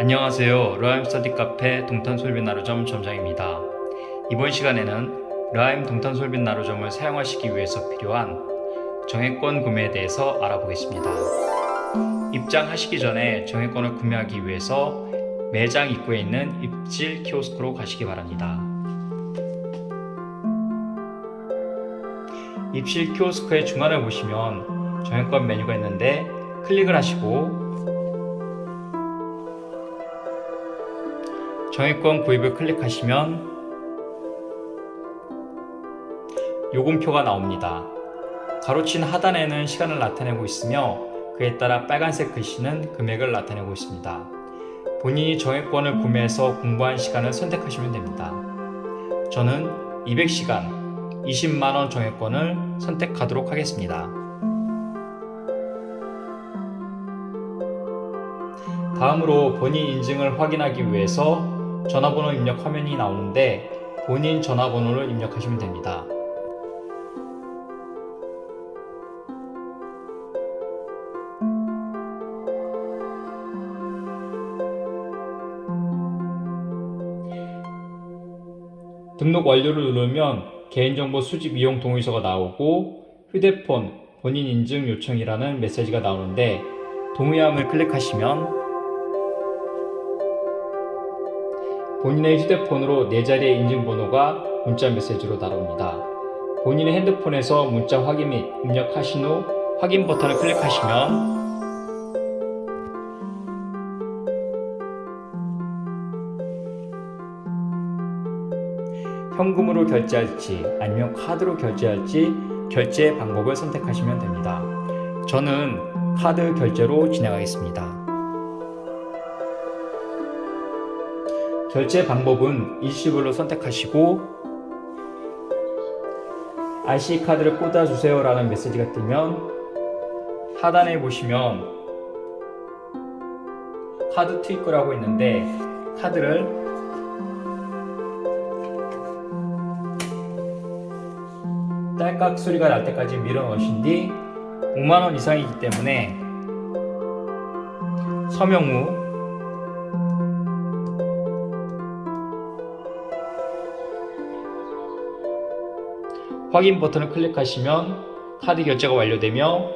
안녕하세요. 라임 스터디 카페 동탄솔빈 나루점 점장입니다. 이번 시간에는 라임 동탄솔빈 나루점을 사용하시기 위해서 필요한 정액권 구매에 대해서 알아보겠습니다. 입장하시기 전에 정액권을 구매하기 위해서 매장 입구에 있는 입질 키오스크로 가시기 바랍니다. 입실 키오스크의 중간을 보시면 정액권 메뉴가 있는데 클릭을 하시고 정액권 구입을 클릭하시면 요금표가 나옵니다. 가로친 하단에는 시간을 나타내고 있으며 그에 따라 빨간색 글씨는 금액을 나타내고 있습니다. 본인이 정액권을 구매해서 공부한 시간을 선택하시면 됩니다. 저는 200시간 20만원 정액권을 선택하도록 하겠습니다. 다음으로 본인 인증을 확인하기 위해서 전화번호 입력 화면이 나오는데 본인 전화번호를 입력하시면 됩니다. 등록 완료를 누르면 개인정보 수집 이용 동의서가 나오고 휴대폰 본인 인증 요청이라는 메시지가 나오는데 동의함을 클릭하시면 본인의 휴대폰으로 네 자리의 인증번호가 문자 메시지로 날아옵니다. 본인의 핸드폰에서 문자 확인 및 입력하신 후 확인 버튼을 클릭하시면 현금으로 결제할지 아니면 카드로 결제할지 결제 방법을 선택하시면 됩니다. 저는 카드 결제로 진행하겠습니다. 결제 방법은 일시불로 선택하시고 IC 카드를 꽂아주세요 라는 메시지가 뜨면 하단에 보시면 카드 트위크라고 있는데 카드를 딸깍 소리가 날 때까지 밀어 넣으신 뒤 5만원 이상이기 때문에 서명 후 확인 버튼을 클릭하시면 카드 결제가 완료되며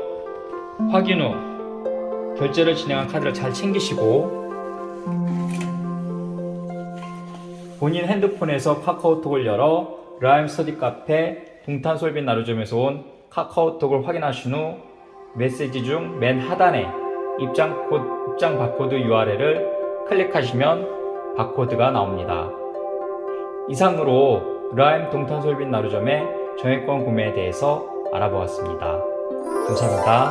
확인 후 결제를 진행한 카드를 잘 챙기시고 본인 핸드폰에서 카카오톡을 열어 라임 스터디 카페 동탄솔빈 나루점에서 온 카카오톡을 확인하신 후 메시지 중 맨 하단에 입장 코 입장 바코드 URL을 클릭하시면 바코드가 나옵니다. 이상으로 라임 동탄솔빈 나루점의 정액권 구매에 대해서 알아보았습니다. 감사합니다.